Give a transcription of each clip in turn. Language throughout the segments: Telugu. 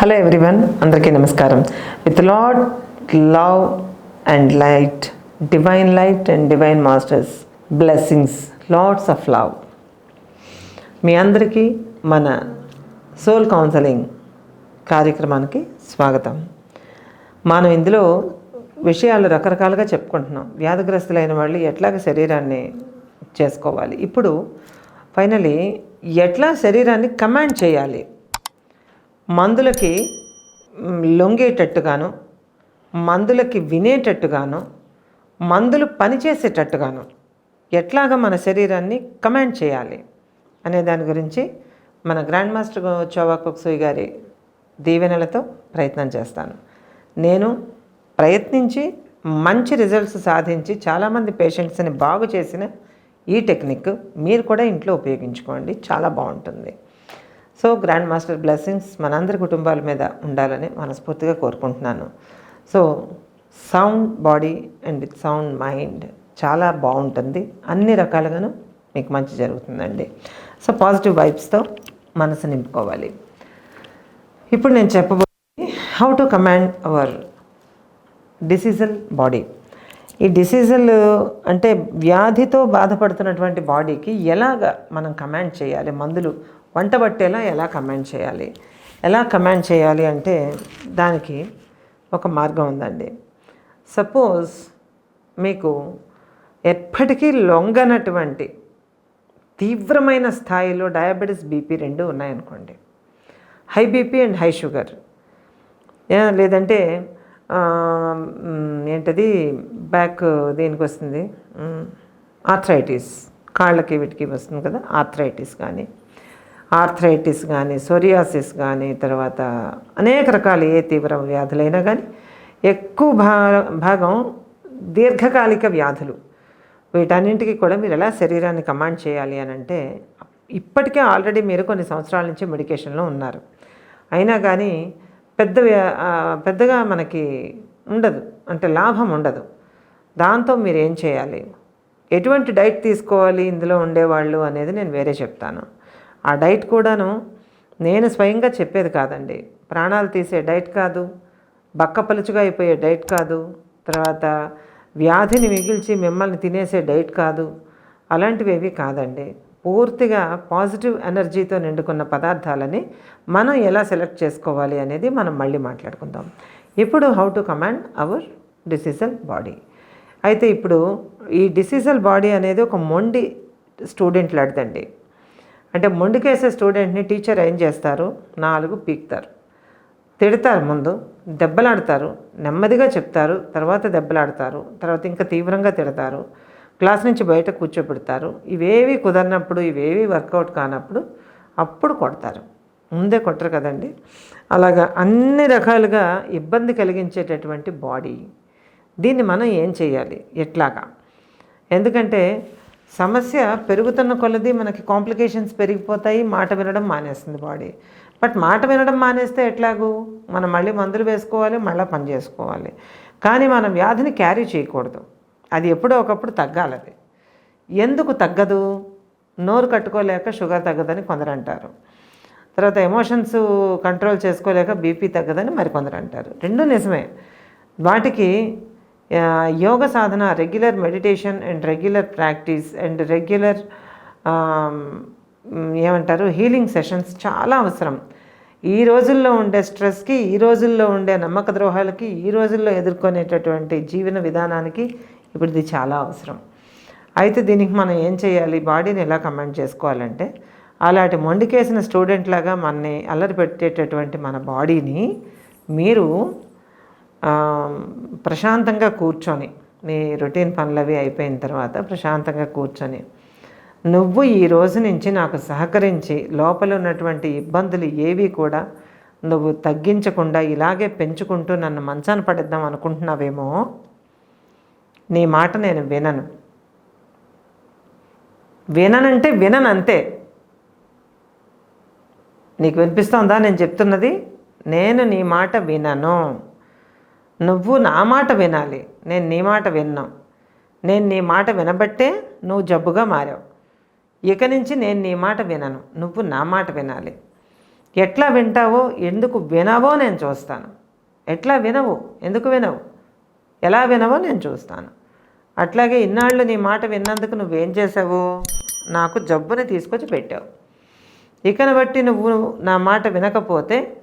హలో ఎవ్రీవన్ అందరికీ నమస్కారం. With lord love and light divine light and divine masters blessings lots of love మీ అందరికీ మన సోల్ కౌన్సిలింగ్ కార్యక్రమానికి స్వాగతం. మనం ఇందులో విషయాలు రకరకాలుగా చెప్పుకుంటున్నాం. వ్యాధిగ్రస్తులైన వాళ్ళు ఎట్లాగ శరీరాన్ని చేసుకోవాలి? ఇప్పుడు ఫైనలీ ఎట్లా శరీరాన్ని కమాండ్ చేయాలి? మందులకి లొంగేటట్టుగాను మందులకి వినేటట్టుగాను మందులు పనిచేసేటట్టుగాను ఎట్లాగా మన శరీరాన్ని కమాండ్ చేయాలి అనే దాని గురించి మన గ్రాండ్ మాస్టర్ చోవా గారి దీవెనలతో ప్రయత్నం చేస్తాను. నేను ప్రయత్నించి మంచి రిజల్ట్స్ సాధించి చాలామంది పేషెంట్స్ని బాగు చేసిన ఈ టెక్నిక్ మీరు కూడా ఇంట్లో ఉపయోగించుకోండి. చాలా బాగుంటుంది. సో గ్రాండ్ మాస్టర్ బ్లెస్సింగ్స్ మనందరి కుటుంబాల మీద ఉండాలని మనస్ఫూర్తిగా కోరుకుంటున్నాను. So sound body and with sound mind చాలా బాగుంటుంది. అన్ని రకాలుగాను మీకు మంచి జరుగుతుందండి. సో పాజిటివ్ వైబ్స్తో మనసు నింపుకోవాలి. ఇప్పుడు నేను చెప్పబోయేది how to command our diseasal body. ఈ డిసీజల్ అంటే వ్యాధితో బాధపడుతున్నటువంటి బాడీకి ఎలాగ మనం కమాండ్ చేయాలి? మందులు వంట పట్టేలా ఎలా కమాండ్ చేయాలి? ఎలా కమాండ్ చేయాలి అంటే దానికి ఒక మార్గం ఉందండి. సపోజ్ మీకు ఎప్పటికీ లొంగనటువంటి తీవ్రమైన స్థాయిలో డయాబెటీస్ బీపీ రెండు ఉన్నాయనుకోండి. High BP and high sugar. ఏ- లేదంటే ఏంటది? బ్యాక్ దేనికి వస్తుంది? ఆర్థరైటిస్. కాళ్ళకి వీటికి వస్తుంది కదా ఆర్థరైటిస్ కానీ. ఆర్థరైటిస్ కానీ సోరియాసిస్ కానీ తర్వాత అనేక రకాల ఏ తీవ్ర వ్యాధులైనా కానీ ఎక్కువ భా భాగం దీర్ఘకాలిక వ్యాధులు. వీటన్నింటికి కూడా మీరు ఎలా శరీరాన్ని కమాండ్ చేయాలి అని అంటే ఇప్పటికే ఆల్రెడీ మీరు కొన్ని సంవత్సరాల నుంచి మెడికేషన్లో ఉన్నారు. అయినా కానీ పెద్ద పెద్దగా మనకి ఉండదు. అంటే లాభం ఉండదు. దాంతో మీరు ఏం చేయాలి? ఎటువంటి డైట్ తీసుకోవాలి ఇందులో ఉండేవాళ్ళు అనేది నేను వేరే చెప్తాను. ఆ డైట్ కూడాను నేను స్వయంగా చెప్పేది కాదండి. ప్రాణాలు తీసే డైట్ కాదు బక్క పలుచుగా అయిపోయే డైట్ కాదు తర్వాత వ్యాధిని మిగిల్చి మిమ్మల్ని తినేసే డైట్ కాదు అలాంటివి ఏవి కాదండి. పూర్తిగా పాజిటివ్ ఎనర్జీతో నిండుకున్న పదార్థాలని మనం ఎలా సెలెక్ట్ చేసుకోవాలి అనేది మనం మళ్ళీ మాట్లాడుకుందాం. ఇప్పుడు how to command our diseasal body. అయితే ఇప్పుడు ఈ డిసిజల్ బాడీ అనేది ఒక మొండి స్టూడెంట్ లాంటిదండి. అంటే మొండికేసే స్టూడెంట్ని టీచర్ ఏం చేస్తారు? నాలుగు పీక్తారు. తిడతారు ముందు దెబ్బలాడతారు నెమ్మదిగా చెప్తారు తర్వాత దెబ్బలాడతారు తర్వాత ఇంకా తీవ్రంగా తిడతారు క్లాస్ నుంచి బయట కూర్చోబెడతారు ఇవేవి కుదరినప్పుడు ఇవేవి వర్కౌట్ కానప్పుడు అప్పుడు కొడతారు. ముందే కొట్టరు కదండి. అలాగా అన్ని రకాలుగా ఇబ్బంది కలిగించేటటువంటి బాడీ. దీన్ని మనం ఏం చేయాలి? ఎట్లాగా? ఎందుకంటే సమస్య పెరుగుతున్న కొలది మనకి కాంప్లికేషన్స్ పెరిగిపోతాయి మాట వినడం మానేస్తుంది బాడీ బట్ మాట వినడం మానేస్తే ఎట్లాగూ? మనం మళ్ళీ మందులు వేసుకోవాలి మళ్ళీ పని చేసుకోవాలి. కానీ మనం వ్యాధిని క్యారీ చేయకూడదు. అది ఎప్పుడో ఒకప్పుడు తగ్గాలి అది. ఎందుకు తగ్గదు? నోరు కట్టుకోలేక షుగర్ తగ్గదని కొందరు అంటారు. తర్వాత ఎమోషన్స్ కంట్రోల్ చేసుకోలేక బీపీ తగ్గదని మరికొందరు అంటారు. రెండు నిజమే. వాటికి యోగ సాధన regular meditation and regular practice and regular ఏమంటారు హీలింగ్ సెషన్స్ చాలా అవసరం. ఈ రోజుల్లో ఉండే స్ట్రెస్కి ఈ రోజుల్లో ఉండే నమ్మక ద్రోహాలకి ఈ రోజుల్లో ఎదుర్కొనేటటువంటి జీవన విధానానికి ఇప్పుడు ఇది చాలా అవసరం. అయితే దీనికి మనం ఏం చేయాలి? బాడీని ఎలా కమాండ్ చేసుకోవాలంటే అలాంటి మొండికేసిన స్టూడెంట్ లాగా మనని అల్లరి పెట్టేటటువంటి మన బాడీని మీరు ప్రశాంతంగా కూర్చొని నీ రొటీన్ పనులు అవి అయిపోయిన తర్వాత ప్రశాంతంగా కూర్చొని నువ్వు ఈ రోజు నుంచి నాకు సహకరించి లోపల ఉన్నటువంటి ఇబ్బందులు ఏవి కూడా నువ్వు తగ్గించకుండా ఇలాగే పెంచుకుంటూ నన్ను మంచాన పడిద్దాం అనుకుంటున్నావేమో నీ మాట నేను వినను. విననంటే వినను అంతే నీకు వినిపిస్తోందా నేను చెప్తున్నది? నేను నీ మాట వినను. నువ్వు నా మాట వినాలి. నేను నీ మాట విన్నాం. నేను నీ మాట వినబట్టే నువ్వు జబ్బుగా మారావు. ఇక నుంచి నేను నీ మాట వినను. నువ్వు నా మాట వినాలి. ఎట్లా వింటావో ఎందుకు వినవో నేను చూస్తాను. ఎట్లా వినవు? ఎందుకు వినవు? ఎలా వినవో నేను చూస్తాను. అట్లాగే ఇన్నాళ్ళు నీ మాట విన్నందుకు నువ్వేం చేసావు నాకు జబ్బుని తీసుకొచ్చి పెట్టావు. ఇకను బట్టి నువ్వు నా మాట వినకపోతే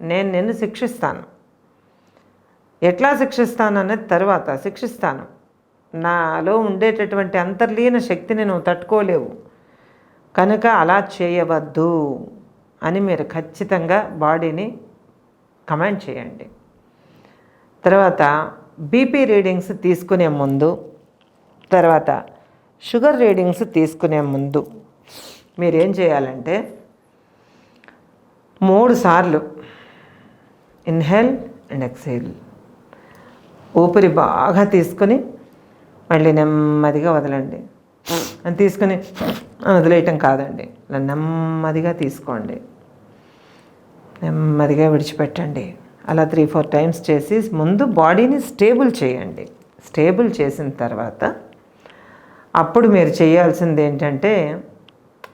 నేను నిన్ను శిక్షిస్తాను. ఎట్లా శిక్షిస్తాను అనేది తర్వాత శిక్షిస్తాను. నాలో ఉండేటటువంటి అంతర్లీన శక్తిని నువ్వు తట్టుకోలేవు. కనుక అలా చేయవద్దు అని మీరు ఖచ్చితంగా బాడీని కమాండ్ చేయండి. తర్వాత బీపీ రీడింగ్స్ తీసుకునే ముందు తర్వాత షుగర్ రీడింగ్స్ తీసుకునే ముందు మీరు ఏం చేయాలంటే మూడు సార్లు ఇన్హేల్ అండ్ ఎక్సేల్. ఊపిరి బాగా తీసుకొని మళ్ళీ నెమ్మదిగా వదలండి. అని తీసుకుని వదిలేయటం కాదండి. ఇలా నెమ్మదిగా తీసుకోండి. నెమ్మదిగా విడిచిపెట్టండి. అలా త్రీ ఫోర్ టైమ్స్ చేసి ముందు బాడీని స్టేబుల్ చేయండి. స్టేబుల్ చేసిన తర్వాత అప్పుడు మీరు చేయాల్సింది ఏంటంటే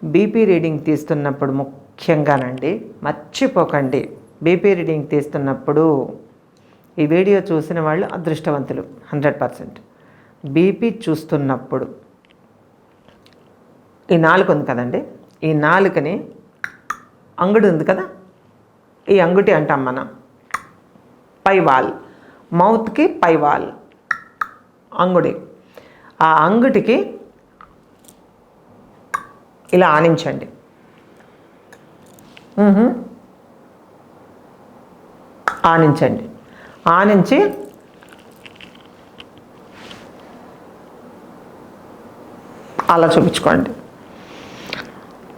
బీపీ రీడింగ్ తీస్తున్నప్పుడు ముఖ్యంగానండి మర్చిపోకండి. బీపీ రీడింగ్ తీస్తున్నప్పుడు ఈ వీడియో చూసిన వాళ్ళు అదృష్టవంతులు హండ్రెడ్ పర్సెంట్. బీపీ చూస్తున్నప్పుడు. ఈ నాలుక ఉంది కదండి? ఈ నాలుకని అంగుడు ఉంది కదా? ఈ అంగుటి అంటాం మనం. పై వాల్. మౌత్కి పై వాల్. అంగుడి. ఆ అంగుటికి ఇలా ఆనించండి. ఆనించండి. ఆనించి అలా చూపించుకోండి.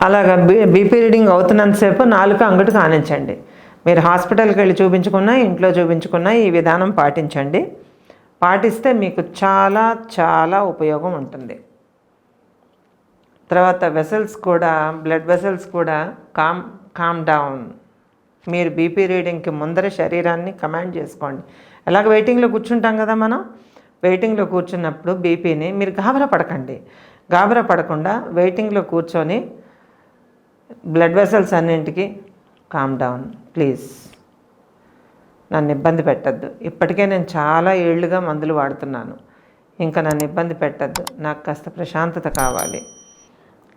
అలాగా బీ బీపీ రీడింగ్ అవుతున్నంతసేపు నాలుక అంగటికి ఆనించండి మీరు హాస్పిటల్కి వెళ్ళి చూపించుకున్నా ఇంట్లో చూపించుకున్నా ఈ విధానం పాటించండి. పాటిస్తే మీకు చాలా చాలా ఉపయోగం ఉంటుంది. తర్వాత వెసల్స్ కూడా బ్లడ్ వెసల్స్ కూడా కామ్ కామ్ డౌన్ మీరు బీపీ రీడింగ్కి ముందర శరీరాన్ని కమాండ్ చేసుకోండి. ఎలాగ వెయిటింగ్లో కూర్చుంటాం కదా మనం? వెయిటింగ్లో కూర్చున్నప్పుడు బీపీని మీరు గాబరా పడకండి. గాబరా పడకుండా వెయిటింగ్లో కూర్చొని బ్లడ్ వెసల్స్ అన్నింటికి కామ్ డౌన్ ప్లీజ్. నన్ను ఇబ్బంది పెట్టద్దు. ఇప్పటికే నేను చాలా ఏళ్ళుగా మందులు వాడుతున్నాను. ఇంకా నన్ను ఇబ్బంది పెట్టద్దు. నాకు కాస్త ప్రశాంతత కావాలి.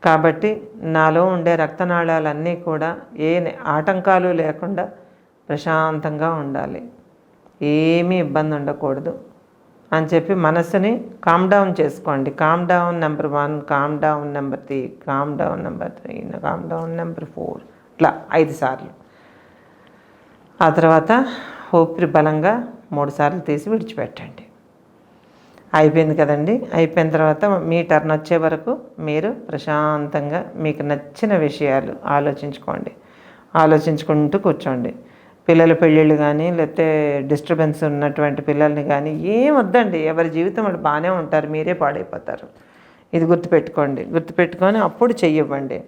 కాబట్టి నాలో ఉండే రక్తనాళాలన్నీ కూడా ఏ ఆటంకాలు లేకుండా ప్రశాంతంగా ఉండాలి. ఏమీ ఇబ్బంది ఉండకూడదు. అని చెప్పి మనసుని కామ్ డౌన్ చేసుకోండి. Calm down number one calm down number three calm down number three calm down number four ఇట్లా ఐదు సార్లు. ఆ తర్వాత ఊపిరి బలంగా మూడు సార్లు తీసి విడిచిపెట్టండి. అయిపోయింది కదండి. అయిపోయిన తర్వాత మీ టర్న్ వచ్చే వరకు మీరు ప్రశాంతంగా మీకు నచ్చిన విషయాలు ఆలోచించుకోండి. ఆలోచించుకుంటూ కూర్చోండి. పిల్లల పెళ్ళిళ్ళు కానీ లేకపోతే డిస్టర్బెన్స్ ఉన్నటువంటి పిల్లల్ని కానీ ఏం వద్దండి. ఎవరి జీవితం వాళ్ళు బాగానే ఉంటారు. మీరే పాడైపోతారు. ఇది గుర్తుపెట్టుకోండి. గుర్తుపెట్టుకొని అప్పుడు చెయ్యివ్వండి.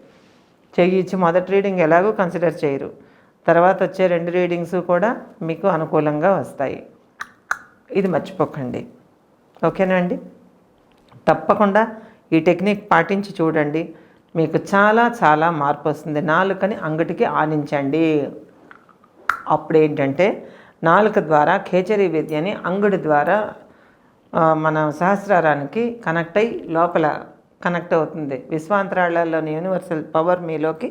చెయ్యి ఇచ్చి మొదటి రీడింగ్ ఎలాగో కన్సిడర్ చేయరు. తర్వాత వచ్చే రెండు రీడింగ్స్ కూడా మీకు అనుకూలంగా వస్తాయి. ఇది మర్చిపోకండి. ఓకేనా అండి? తప్పకుండా ఈ టెక్నిక్ పాటించి చూడండి. మీకు చాలా చాలా మార్పు వస్తుంది. నాలుకని అంగటికి ఆనించండి. అప్పుడు ఏంటంటే నాలుక ద్వారా ఖేచరీ విద్యని అంగుడి ద్వారా మన సహస్రారానికి కనెక్ట్ అయ్యి లోపల కనెక్ట్ అవుతుంది. విశ్వాంతరాళాల్లోని యూనివర్సల్ పవర్ మీలోకి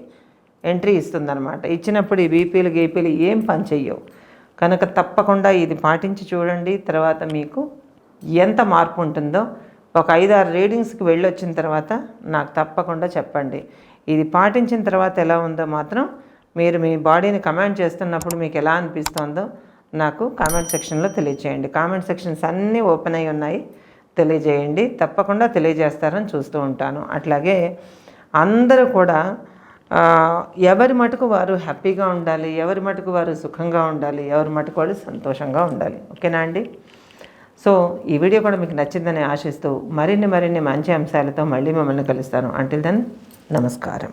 ఎంట్రీ ఇస్తుందన్నమాట. ఇచ్చినప్పుడు ఈ బీపీలు గీపీలు ఏం పనిచేయవు కనుక తప్పకుండా ఇది పాటించి చూడండి. తర్వాత మీకు ఎంత మార్పు ఉంటుందో ఒక ఐదారు రీడింగ్స్కి వెళ్ళొచ్చిన తర్వాత నాకు తప్పకుండా చెప్పండి. ఇది పాటించిన తర్వాత ఎలా ఉందో మాత్రం మీరు మీ బాడీని కమాండ్ చేస్తున్నప్పుడు మీకు ఎలా అనిపిస్తుందో నాకు కామెంట్ సెక్షన్లో తెలియజేయండి కామెంట్ సెక్షన్స్ అన్నీ ఓపెన్ అయి ఉన్నాయి. తెలియజేయండి. తప్పకుండా తెలియజేస్తారని చూస్తూ ఉంటాను. అట్లాగే అందరూ కూడా ఎవరి మటుకు వారు హ్యాపీగా ఉండాలి ఎవరి మటుకు వారు సుఖంగా ఉండాలి ఎవరి మటుకు వారు సంతోషంగా ఉండాలి. ఓకేనా అండి? సో ఈ వీడియో కూడా మీకు నచ్చిందని ఆశిస్తూ మరిన్ని మరిన్ని మంచి అంశాలతో మళ్ళీ మిమ్మల్ని కలుస్తాను. అంటిల్ దెన్ నమస్కారం.